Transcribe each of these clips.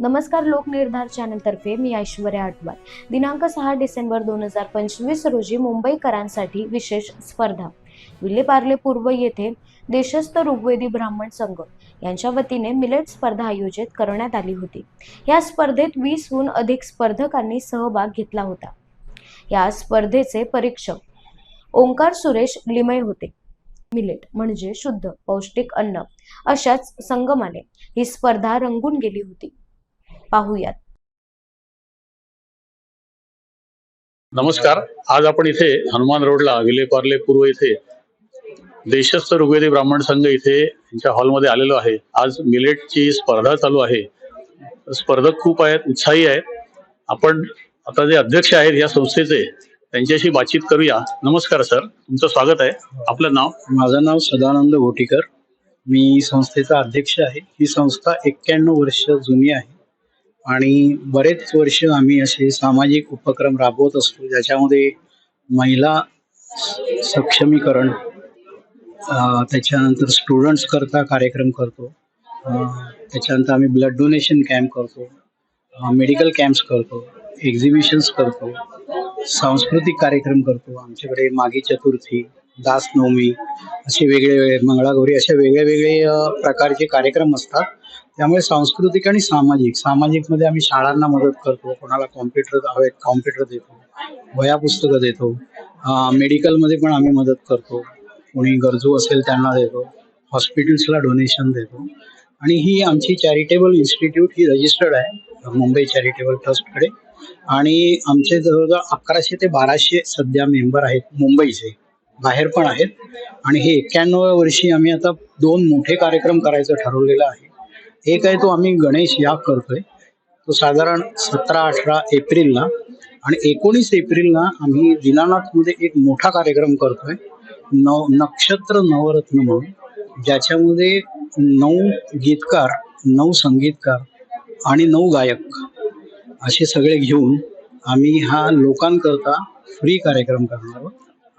नमस्कार लोकनिर्धार चॅनलतर्फे मी ऐश्वर्या आटवार दिनांक सहा डिसेंबर दोन हजार पंचवीस रोजी मुंबईकरांसाठी विशेष स्पर्धा. विलेपार्ले पूर्व येथे देशस्थ ऋग्वेदी ब्राह्मण संघ यांच्या वतीने मिलेट स्पर्धा आयोजित करण्यात आली होती. या स्पर्धेत वीसहून अधिक स्पर्धकांनी सहभाग घेतला होता. या स्पर्धेचे परीक्षक ओंकार सुरेश लिमय होते. मिलेट म्हणजे शुद्ध पौष्टिक अन्न अशाच संगमाने ही स्पर्धा रंगून गेली होती. पाहूयात. नमस्कार. आज आपण इथे हनुमान रोडला विलेपार्ले पूर्व इथे देशस्थ ऋग्वेदी ब्राह्मण संघ इथे यांच्या हॉलमध्ये आलेलो आहे. आज मिलेटची स्पर्धा चालू आहे. स्पर्धक खूप आहेत उत्साही आहेत. आपण आता जे अध्यक्ष आहेत या संस्थेचे त्यांच्याशी बातचीत करूया. नमस्कार सर. तुमचं स्वागत आहे. आपलं नाव? माझं नाव सदानंद घोटीकर मी संस्थेचा अध्यक्ष आहे. ही संस्था एक्क्याण्णव वर्ष जुनी आहे. आणि बरेच वर्ष आम्ही असे सामाजिक उपक्रम राबवत असतो ज्याच्यामध्ये महिला सक्षमीकरण त्याच्यानंतर स्टुडंट्स करता कार्यक्रम करतो. त्याच्यानंतर आम्ही ब्लड डोनेशन कॅम्प करतो. मेडिकल कॅम्प्स करतो. एक्झिबिशन्स करतो. सांस्कृतिक कार्यक्रम करतो. आमच्याकडे मागी चतुर्थी दास नवमी असे वेगळे वेगळे मंगळागौरी अशा वेगळे वेगळे प्रकारचे कार्यक्रम असतात. त्यामुळे सांस्कृतिक आणि सामाजिक सामाजिकमध्ये आम्ही शाळांना मदत करतो कोणाला कॉम्प्युटर हवे कॉम्प्युटर देतो वह्या पुस्तकं देतो मेडिकल मेडिकलमध्ये पण आम्ही मदत करतो कोणी गरजू असेल त्यांना देतो हॉस्पिटल्सला डोनेशन देतो. आणि ही आमची चॅरिटेबल इन्स्टिट्यूट ही रजिस्टर्ड आहे मुंबई चॅरिटेबल ट्रस्टकडे आणि आमचे जवळजवळ अकराशे ते बाराशे सध्या मेंबर आहेत मुंबईचे बाहेर पण आहेत. आणि हे एक्क्याण्णव वर्षी आम्ही आता दोन मोठे कार्यक्रम करायचं ठरवलेलं आहे. एक आहे तो आम्ही गणेश याग करतोय. तो साधारण सतरा अठरा एप्रिलला आणि एकोणीस एप्रिलला आम्ही दिनानाथमध्ये एक मोठा कार्यक्रम करतोय. नव नक्षत्र नवरत्न म्हणून. ज्याच्यामध्ये नऊ गीतकार नऊ संगीतकार आणि नऊ गायक असे सगळे घेऊन आम्ही हा लोकांकरता फ्री कार्यक्रम करणार आहोत.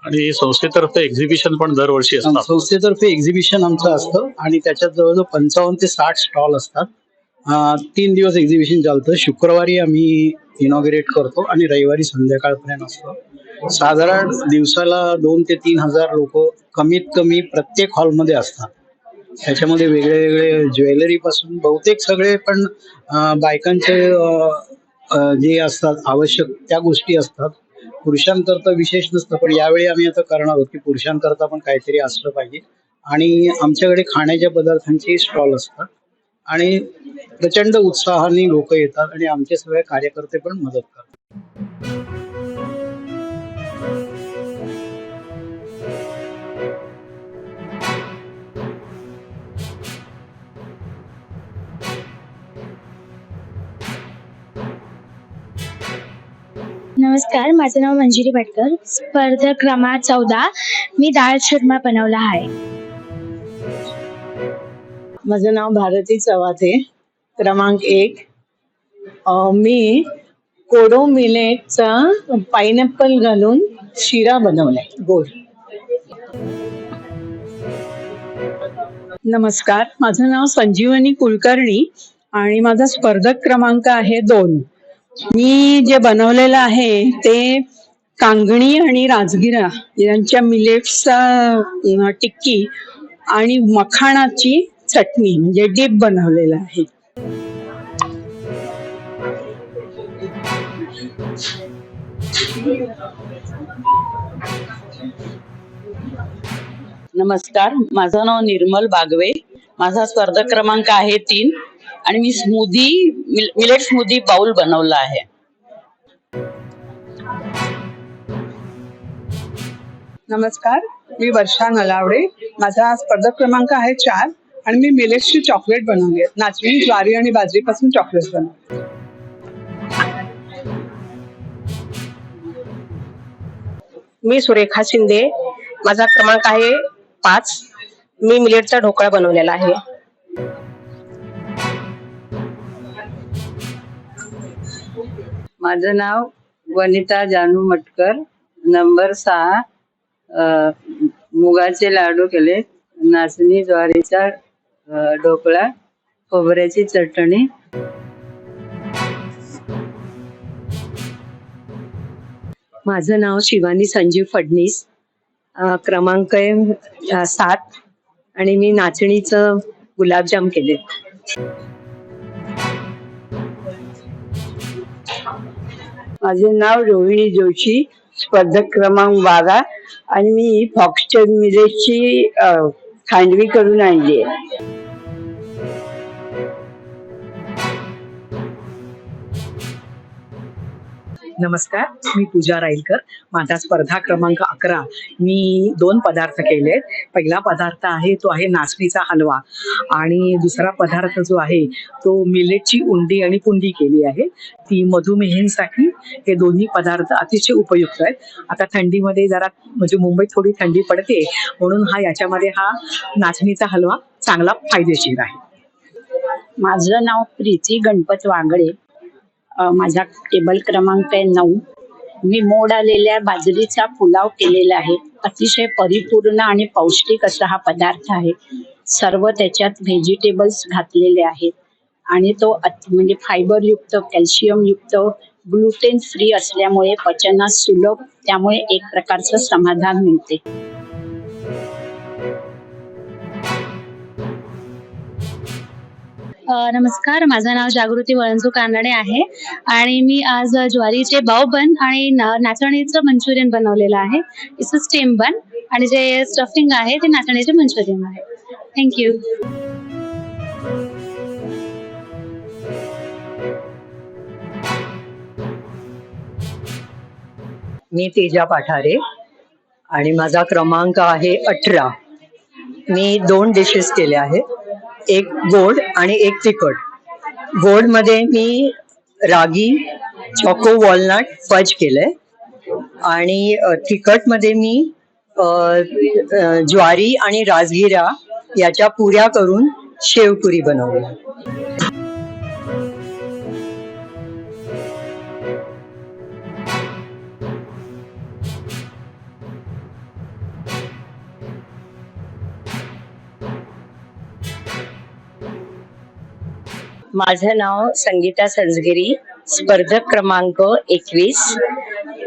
आणि संस्थेतर्फे एक्झिबिशन पण दरवर्षी असतात. संस्थेतर्फे एक्झिबिशन आमचं असतं आणि त्याच्यात जवळजवळ पंचावन्न ते साठ स्टॉल असतात. तीन दिवस एक्झिबिशन चालतं. शुक्रवारी आम्ही इनॉग्रेट करतो आणि रविवारी संध्याकाळपर्यंत असतं. साधारण दिवसाला दोन ते तीन हजार लोक कमीत कमी प्रत्येक हॉलमध्ये असतात. त्याच्यामध्ये वेगळे वेगळे ज्वेलरी पासून बहुतेक सगळे पण बायकांचे जे असतात आवश्यक त्या गोष्टी असतात. पुरुषांकरता विशेष नसतं पण यावेळी आम्ही आता करणार आहोत की पुरुषांकरता पण काहीतरी असलं पाहिजे. आणि आमच्याकडे खाण्याच्या पदार्थांचे स्टॉल असतात. आणि प्रचंड उत्साहाने लोक येतात आणि आमचे सगळे कार्यकर्ते पण मदत करतात. नमस्कार माझं नाव मंजिरी भटकर. स्पर्धा क्रमांक चौदा मी डाळ शर्मा बनवला आहे. माझं नाव भारती चव्हाथे क्रमांक एक. मी कोडो मिलेटचा पायनॅपल घालून शिरा बनवलाय. गोड. नमस्कार माझं नाव संजीवनी कुलकर्णी आणि माझा स्पर्धक क्रमांक आहे दोन. मी जे बनवलेलं आहे ते कांगणी आणि राजगिरा यांच्या मिलेट्सचा टिक्की आणि मखाणाची चटणी म्हणजे डीप बनवलेलं आहे. नमस्कार माझं नाव निर्मल बागवे. माझा स्पर्धा क्रमांक आहे तीन. आणि मी स्मूदी मिलेट स्मूदी बाउल बनवला आहे. नमस्कार मी वर्षा नलावडे. माझा स्पर्धक क्रमांक आहे चार आणि मी मिलेट्सची चॉकलेट बनवली आहे. नाचणी ज्वारी आणि बाजरीपासून चॉकलेट्स बनवली मी सुरेखा शिंदे. माझा क्रमांक आहे पाच. मी मिलेटचा ढोकळा बनवलेला आहे. माझं नाव वनिता जानू मटकर. नंबर सहा मुगाचे लाडू केले. नाचणी ज्वारीचा ढोकळा खोबऱ्याची चटणी. माझं नाव शिवानी संजीव फडणीस. क्रमांक सात. आणि मी नाचणीचं गुलाबजाम केले. माझे नाव रोहिणी जोशी स्पर्धक क्रमांक बारा आणि मी फॉक्सचर मिलेटची खांडवी करून आणली आहे. नमस्कार मी पूजा राईलकर. माझा स्पर्धा क्रमांक अकरा. मी दोन पदार्थ केले. पहिला पदार्थ आहे तो आहे नाचणीचा हलवा. आणि दुसरा पदार्थ जो आहे तो मिलेटची उंडी आणि पुंडी केली आहे. ती मधुमेहींसाठी हे दोन्ही पदार्थ अतिशय उपयुक्त आहेत. आता थंडीमध्ये जरा म्हणजे मुंबईत थोडी थंडी पडते म्हणून हा याच्यामध्ये हा नाचणीचा हलवा चांगला फायदेशीर आहे. माझं नाव प्रीती गणपत वांगडे माझा टेबल क्रमांक आहे नऊ. मी मोड आलेल्या बाजरीचा पुलाव केलेला आहे. अतिशय परिपूर्ण आणि पौष्टिक असा हा पदार्थ आहे. सर्व त्याच्यात व्हेजिटेबल्स घातलेले आहेत. आणि तो अत- म्हणजे फायबरयुक्त कॅल्शियमयुक्त ग्लुटेन फ्री असल्यामुळे पचनास सुलभ त्यामुळे एक प्रकारचं समाधान मिळते. नमस्कार माझं नाव जागृती वळंजू कानडे आहे आणि मी आज ज्वारीचे बाव बन आणि नाचणीचं मंचुरियन बनवलेलं आहे. इट्स अ स्टीम बन आणि जे स्टफिंग आहे ते नाचणीचे मंचुरियन आहे. थँक्यू मी तेजा पाठारे आणि माझा क्रमांक आहे अठरा. मी दोन डिशेस केल्या आहेत. एक गोड आणि एक तिखट. गोडमध्ये मी रागी चॉको वॉलनट फज केलंय. आणि तिखट तिखटमध्ये मी अ, ज्वारी आणि राजगिरा याच्या पुऱ्या करून शेवपुरी बनवली. माझं नाव संगीता संजगिरी स्पर्धक क्रमांक एकवीस.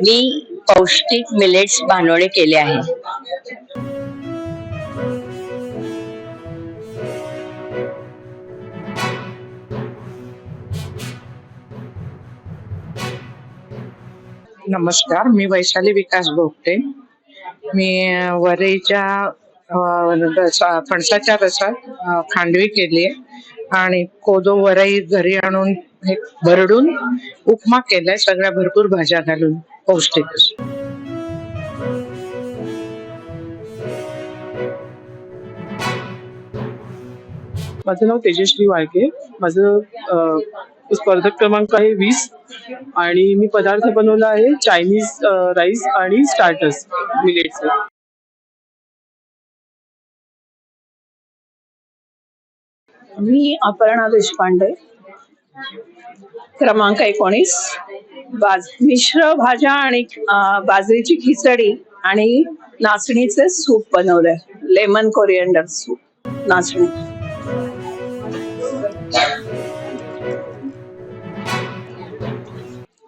मी पौष्टिक मिलेट्स भानोळे केले आहे. नमस्कार मी वैशाली विकास भोगटे मी अ, वरईच्या फणसाच्या रसात खांडवी केली आहे. आणि कोदो वराई घरी आणून हे भरडून उपमा केलाय सगळ्या भरपूर भाज्या घालून पौष्टिक. माझं नाव तेजश्री वाळके. माझं स्पर्धक क्रमांक आहे वीस आणि मी पदार्थ बनवला आहे चायनीज राईस आणि स्टार्टर्स. मिलेटचं मी अपर्णा देशपांडे. क्रमांक एकोणीस. बाज मिश्र भाज्या आणि बाजरीची खिचडी आणि नाचणीचे सूप बनवलंय. लेमन कोरिएंडर सूप नाचणी.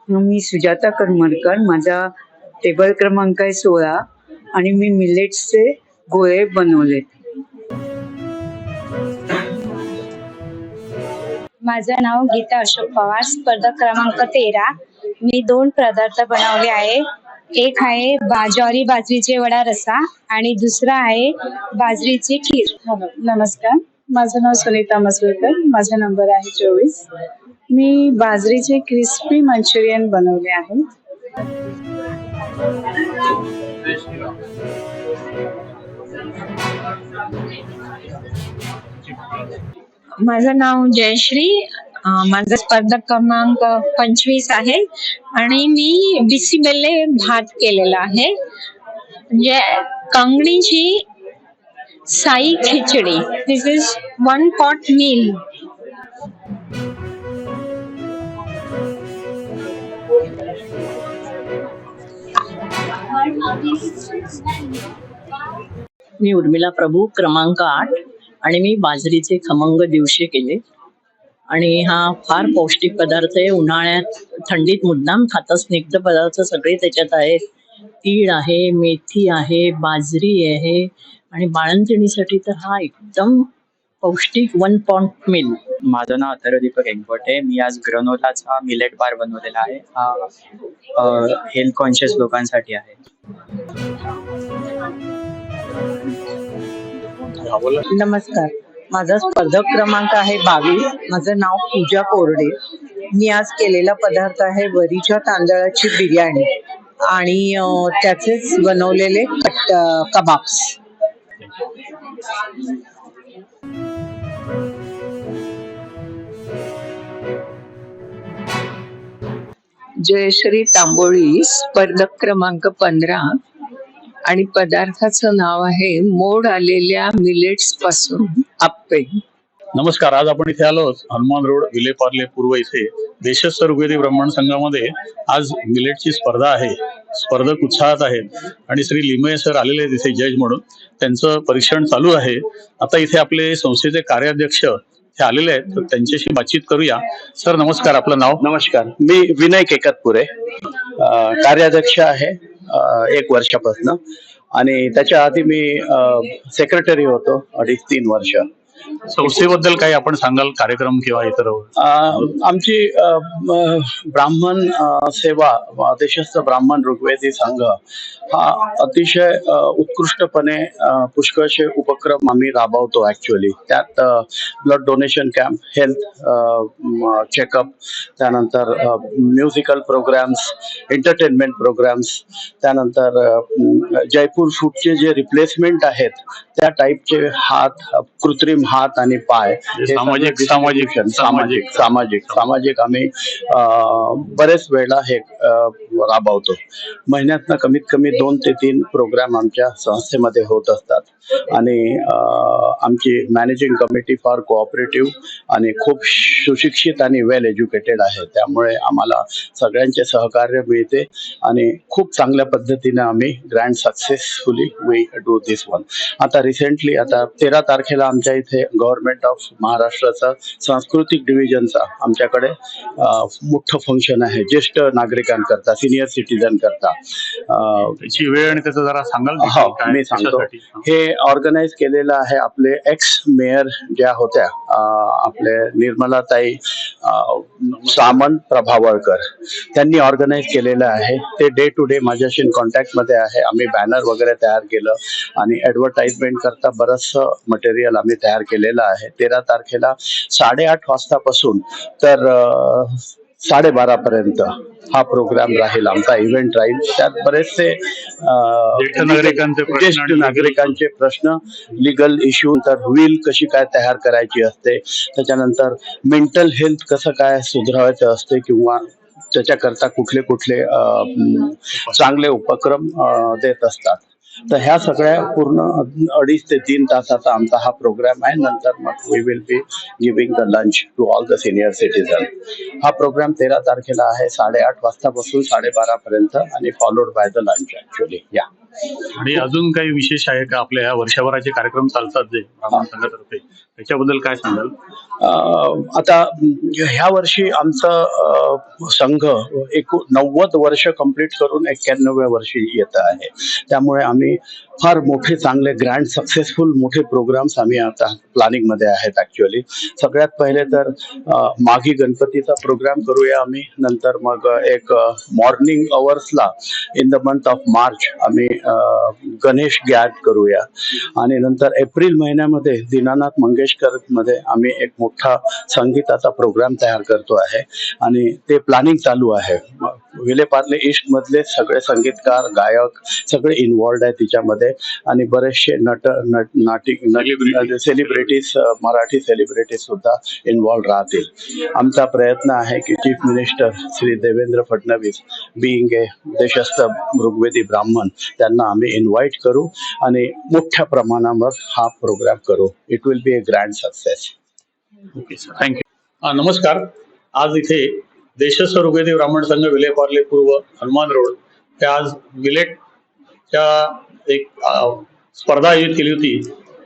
मी सुजाता करमरकर माझा टेबल क्रमांक आहे सोळा आणि मी मिलेट्सचे गोळे बनवले माझं नाव गीता अशोक पवार. स्पर्धक क्रमांक तेरा. मी दोन पदार्थ बनवले आहे. एक आहे बाज्वारी बाजरीचे वडा रसा आणि दुसरा आहे बाजरीची खीर. हो, हो. नमस्कार. माझं नाव सुनीता मसलकर. माझा नंबर आहे चोवीस. मी बाजरीचे क्रिस्पी मंचुरियन बनवले आहे. माझं नाव जयश्री माझा स्पर्धक क्रमांक पंचवीस आहे आणि मी बिसीबेले भात केलेला आहे. म्हणजे कंगणीची Sai khichdi this is one pot meal मी उर्मिला प्रभू क्रमांक आठ. आणि मी बाजरीचे खमंग दिवशी केले. आणि हा फार पौष्टिक पदार्थ आहे. उन्हाळ्यात थंडीत मुद्दाम खाता स्निग्ध पदार्थ सगळे त्याच्यात आहेत. तीळ आहे मेथी आहे बाजरी आहे. आणि बाळंतिणीसाठी तर हा एकदम पौष्टिक वन पॉइंट मिल माझं नाव अथर्व दीपक एकबोटे मी आज ग्रनोलाचा मिलेट बार बनवलेला आहे. हा हेल्थ कॉन्शियस लोकांसाठी आहे. नमस्कार. माझा स्पर्धक क्रमांक आहे बावीस. माझं नाव पूजा कोरडे. मी आज केलेला पदार्थ आहे वरीच्या तांदळाची बिर्याणी आणि त्याचेच बनवलेले कट कबाब्स. जयश्री तांबोळी स्पर्धक क्रमांक पंधरा. आणि पदार्थाचं नाव आहे मोड आलेल्या मिलेट्सपासून आप्पे नमस्कार आज आपण इथे आलो आहोत हनुमान रोड विलेपार्ले पूर्व इथे देशस्थ ऋग्वेदी ब्राह्मण संघामध्ये आज मिलेटची स्पर्धा आहे. स्पर्धक उत्साहात आहेत. आणि श्री लिमये सर आलेले आहेत इथे जज म्हणून. त्यांचं परीक्षण चालू आहे. आता इथे आपले संस्थेचे कार्याध्यक्ष हे आलेले आहेत. तर त्यांच्याशी बातचीत करूया. सर नमस्कार. आपलं नाव? नमस्कार. मी विनय केकतपुरे. कार्याध्यक्ष आहे. एक वर्षापासून. आणि त्याच्या आधी मी सेक्रेटरी होतो अडीच तीन वर्ष. संस्थेबद्दल काही आपण सांगाल कार्यक्रम किंवा इतर? आमची ब्राह्मण सेवा देशस्थ ब्राह्मण ऋग्वेदी संघ हा अतिशय उत्कृष्टपणे पुष्कळशे उपक्रम आम्ही राबवतो ऍक्च्युअली त्यात blood donation camp health checkup त्यानंतर म्युझिकल प्रोग्राम्स एंटरटेनमेंट प्रोग्राम्स त्यानंतर जयपूर फूडचे जे रिप्लेसमेंट आहेत त्या टाईपचे हात कृत्रिम हात आणि पाय सामाजिक- सामाजिक- सामाजिक. सामाजिक सामाजिक. आम्ही अं, बरेच वेळा हे राबवतो. महिन्यातनं कमीत कमी दोन ते तीन प्रोग्राम आमच्या संस्थेमध्ये होत असतात. आणि आमची मॅनेजिंग कमिटी फार कोऑपरेटिव्ह आणि खूप सुशिक्षित आणि वेल एज्युकेटेड आहे. त्यामुळे आम्हाला सगळ्यांचे सहकार्य मिळते आणि खूप चांगल्या पद्धतीने आम्ही grand successfully we do this one आता रिसेंटली आता तेरा तारखेला आमच्या इथे गव्हर्नमेंट ऑफ महाराष्ट्राचा सांस्कृतिक डिव्हिजनचा आमच्याकडे मोठं फंक्शन आहे. ज्येष्ठ नागरिकांकरता सिनियर सिटीजन करता. त्याची वेळ आणि त्याचं जरा सांगाल? हो, मी सांगतो. हे. ऑर्गनाईज केलेलं आहे आपले एक्स मेयर ज्या होत्या आपले निर्मलाताई सामंत प्रभावळकर. त्यांनी ऑर्गनाईज केलेलं आहे. ते डे टू डे माझ्याशी कॉन्टॅक्टमध्ये आहे. आम्ही बॅनर वगैरे तयार केलं आणि ऍडव्हर्टाइजमेंट करता बरंचसं मटेरियल आम्ही तयार केलेलं आहे. तेरा तारखेला साडेआठ वाजतापासून तर साडेबारा पर्यंत हा प्रोग्राम राहील आमचा इव्हेंट राहील. त्यात बरेचसे ज्येष्ठ नागरिकांचे प्रश्न लिगल इश्यू तर व्हील कशी काय तयार करायची असते त्याच्यानंतर मेंटल हेल्थ कसं काय सुधारायचं असते किंवा त्याच्याकरता कुठले कुठले चांगले उपक्रम देत असतात. तर ह्या सगळ्या पूर्ण अडीच ते तीन तासाचा आमचा हा प्रोग्राम आहे. नंतर मग we will be giving the lunch to all the senior citizen हा प्रोग्राम तेरा तारखेला आहे साडेआठ वाजतापासून साडेबारा पर्यंत आणि followed by the lunch actually या आणि अजून काही विशेष आहे का आपल्या ह्या वर्षभराचे कार्यक्रम चालतात जे त्याच्याबद्दल काय सांगाल? आता ह्या वर्षी आमचा संघ एक नव्वद वर्ष कंप्लीट करून एक्क्याण्णव्या वर्षी येत आहे. त्यामुळे आम्ही फार मोठे चांगले ग्रँड सक्सेसफुल मोठे प्रोग्राम्स आम्ही आता प्लॅनिंगमध्ये आहेत ऍक्च्युअली सगळ्यात पहिले तर माघी गणपतीचा प्रोग्राम करूया आम्ही. नंतर मग एक morning अवर्सला in the month of March आम्ही गणेश गॅट करूया. आणि नंतर एप्रिल महिन्यामध्ये दीनानाथ मंगेशकरमध्ये आम्ही एक मोठा संगीताचा प्रोग्राम तयार करतो आहे. आणि ते प्लॅनिंग चालू आहे. विलेपार्ले ईस्ट मधले सगळे संगीतकार गायक सगळे इन्वॉल्ड आहे तिच्यामध्ये. आणि बरेचसे नट नट नाटिक सेलिब्रिटीज मराठी सेलिब्रिटीज सुद्धा इन्वॉल्ड राहतील. आमचा प्रयत्न आहे की chief minister Shri Devendra Fadnavis being a Deshastha Rigvedi Brahmin त्यांना आम्ही इन्व्हाइट करू आणि मोठ्या प्रमाणावर हा प्रोग्राम करू. It will be a grand success okay sir thank you नमस्कार. आज इथे देशस्थ ऋग्वेदी ब्राह्मण संघ विलेपार्ले पूर्व हनुमान रोड. ते आज विलेटच्या एक स्पर्धा आयोजित केली होती.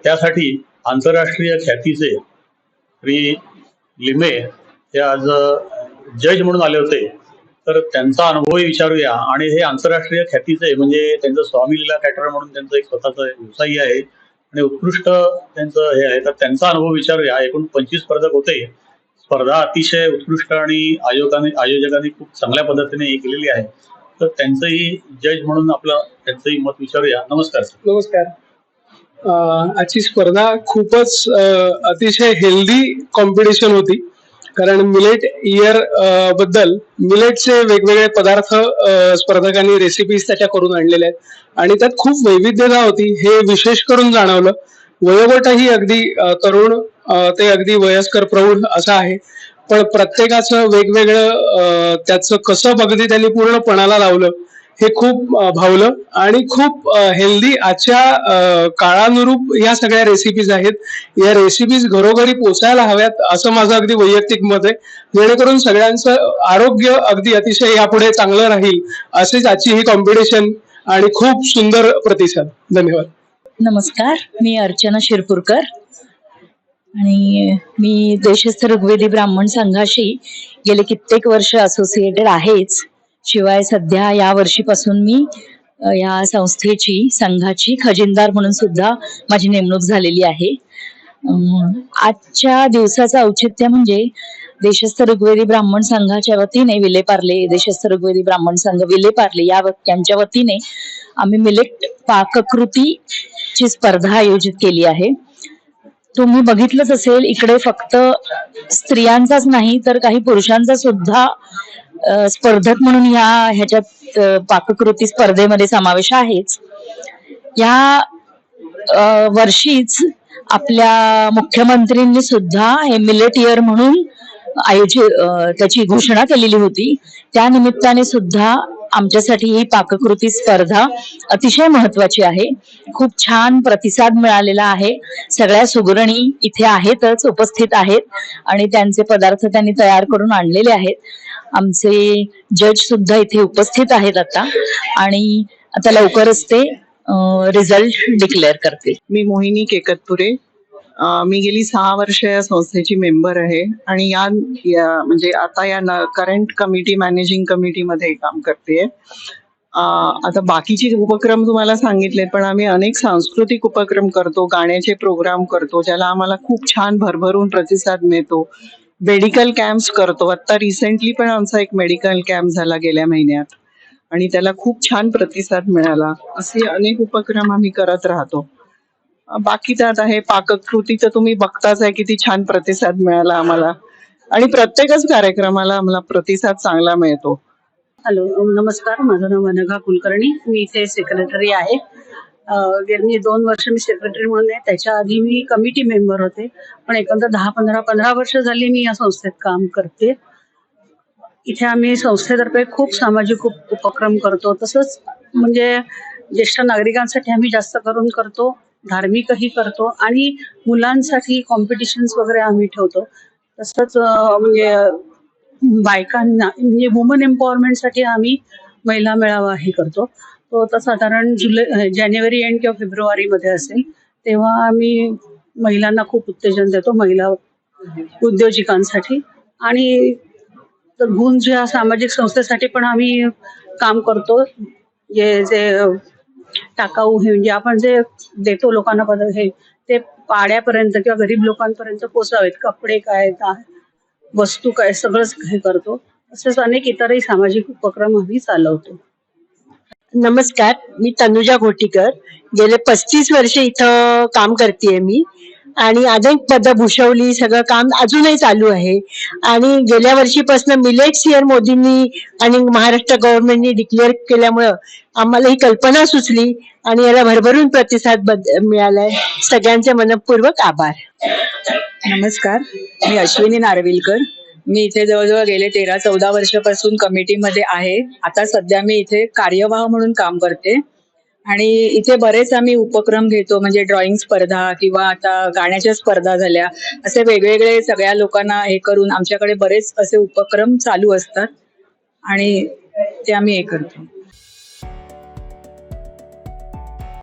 त्यासाठी आंतरराष्ट्रीय ख्यातीचे श्री लिमे हे आज जज म्हणून आले होते. तर त्यांचा अनुभवही विचारूया. आणि हे आंतरराष्ट्रीय ख्यातीचे म्हणजे त्यांचं स्वामी लीला कॅटर म्हणून त्यांचं एक स्वतःचा व्यवसायही आहे. आणि उत्कृष्ट त्यांचं हे आहे. तर त्यांचा अनुभव विचारूया. एकूण पंचवीस स्पर्धक होते. स्पर्धा अतिशय उत्कृष्ट आणि आयोगाने आयोजकांनी खूप चांगल्या पद्धतीने हे केलेली आहे. तर त्यांचंही जज म्हणून आपलं त्यांचंही मत विचारूया. नमस्कार सर. नमस्कार. आजची स्पर्धा खूपच अतिशय हेल्दी कॉम्पिटिशन होती. कारण मिलेट इयरबद्दल मिलेटचे वेगवेगळे पदार्थ स्पर्धकांनी रेसिपीज त्याच्या करून आणलेल्या आहेत. आणि त्यात खूप वैविध्यता होती. हे विशेष करून जाणवलं. वयोगटही अगदी तरुण ते अगदी वयस्कर प्रौढ असं आहे. पण प्रत्येकाचं वेगवेगळं त्याचं कसं अगदी त्यांनी पूर्णपणाला लावलं हे खूप भावलं. आणि खूप हेल्दी आजच्या काळानुरूप या सगळ्या रेसिपीज आहेत. या रेसिपीज घरोघरी पोचायला हव्यात असं माझं अगदी वैयक्तिक मत आहे. जेणेकरून सगळ्यांचं आरोग्य अगदी अतिशय यापुढे चांगलं राहील असेच आजची ही कॉम्पिटिशन आणि खूप सुंदर प्रतिसाद. धन्यवाद. नमस्कार मी अर्चना शिरपूरकर आणि मी देशस्थ ऋग्वेदी ब्राह्मण संघाशी गेले कित्येक वर्ष असोसिएटेड आहेच. शिवाय सध्या या वर्षीपासून मी या संस्थेची संघाची खजिनदार म्हणून सुद्धा माझी नेमणूक झालेली आहे. आजच्या दिवसाचं औचित्य म्हणजे देशस्थ ऋग्वेदी ब्राह्मण संघाच्या वतीने विलेपार्ले देशस्थ ऋग्वेदी ब्राह्मण संघ विलेपार्ले या यांच्या वतीने आम्ही मिलेट पाककृतीची स्पर्धा आयोजित केली आहे. तुम्ही बघितलंच असेल इकडे फक्त स्त्रियांचाच नाही तर काही पुरुषांचा सुद्धा स्पर्धक म्हणून या ह्याच्यात पाककृती स्पर्धेमध्ये समावेश आहेच. या वर्षीच आपल्या मुख्यमंत्रींनी सुद्धा हे मिलेट इयर म्हणून आयोजित त्याची घोषणा केलेली होती. त्या निमित्ताने सुद्धा आमच्यासाठी ही पाककृती स्पर्धा अतिशय महत्वाची आहे. खूप छान प्रतिसाद मिळालेला आहे. सगळ्या सुगरणी इथे आहेतच उपस्थित आहेत आणि त्यांचे पदार्थ त्यांनी तयार करून आणलेले आहेत. आमचे जज सुद्धा इथे उपस्थित आहेत आता आणि आता लवकरच ते रिझल्ट डिक्लेअर करतील. मी मोहिनी केकतपुरे. मी गेली सहा वर्ष या संस्थेची मेंबर आहे आणि या या- म्हणजे आता या करंट कमिटी मॅनेजिंग कमिटीमध्ये काम करते आता बाकीचे उपक्रम तुम्हाला सांगितले पण आम्ही अनेक सांस्कृतिक उपक्रम करतो गाण्याचे प्रोग्राम करतो ज्याला आम्हाला खूप छान भरभरून प्रतिसाद मिळतो. मेडिकल कॅम्प्स करतो. आता रिसेंटली पण आमचा एक मेडिकल कॅम्प झाला गेल्या महिन्यात. आणि त्याला खूप छान प्रतिसाद मिळाला. असे अनेक उपक्रम आम्ही करत राहतो. बाकी त्यात आहे पाककृती तर तुम्ही बघताच आहे किती छान प्रतिसाद मिळाला आम्हाला. आणि प्रत्येकच कार्यक्रमाला आम्हाला प्रतिसाद चांगला मिळतो. हॅलो नमस्कार. माझं नाव अनघा कुलकर्णी. मी इथे सेक्रेटरी आहे. गेली दोन वर्ष मी सेक्रेटरी म्हणून आहे. त्याच्या आधी मी कमिटी मेंबर होते. पण एकंदर दहा पंधरा पंधरा वर्ष झाली मी या संस्थेत काम करते. इथे आम्ही संस्थेतर्फे खूप सामाजिक उपक्रम करतो. तसंच म्हणजे ज्येष्ठ नागरिकांसाठी आम्ही जास्त करून करतो. धार्मिकही करतो आणि मुलांसाठी कॉम्पिटिशन्स वगैरे आम्ही ठेवतो. तसंच म्हणजे बायकांना म्हणजे वुमन एम्पॉवरमेंटसाठी आम्ही महिला मेळावाही करतो. तो आता साधारण जुलै जानेवारी एंड किंवा फेब्रुवारीमध्ये असेल तेव्हा आम्ही महिलांना खूप उत्तेजन देतो महिला उद्योजिकांसाठी. आणि तर गुंज या सामाजिक संस्थेसाठी पण आम्ही काम करतो जे जे टाकाऊ हे म्हणजे आपण जे देतो लोकांना पदार्थ हे ते पाड्यापर्यंत किंवा गरीब लोकांपर्यंत पोचावेत कपडे काय वस्तू काय सगळंच हे करतो. असेच अनेक इतरही सामाजिक उपक्रम आम्ही चालवतो. नमस्कार मी तनुजा घोटीकर. गेले पस्तीस वर्ष इथं काम करते मी. आणि अनेक पदं भूषवली सगळं काम अजूनही चालू आहे. आणि गेल्या वर्षीपासून मिलेट्स इयर मोदींनी आणि महाराष्ट्र गव्हर्नमेंटनी डिक्लेअर केल्यामुळं आम्हाला ही कल्पना सुचली आणि याला भरभरून प्रतिसाद बद- मिळालाय. सगळ्यांचे मनपूर्वक आभार. नमस्कार. मी अश्विनी नारविलकर. मी इथे जवळजवळ गेले तेरा चौदा वर्षापासून कमिटीमध्ये आहे. आता सध्या मी इथे कार्यवाह म्हणून काम करते. आणि इथे बरेच आम्ही उपक्रम घेतो म्हणजे ड्रॉइंग स्पर्धा किंवा आता गाण्याच्या स्पर्धा झाल्या. असे वेगवेगळे सगळ्या लोकांना हे करून आमच्याकडे बरेच असे उपक्रम चालू असतात. आणि ते आम्ही हे करतो.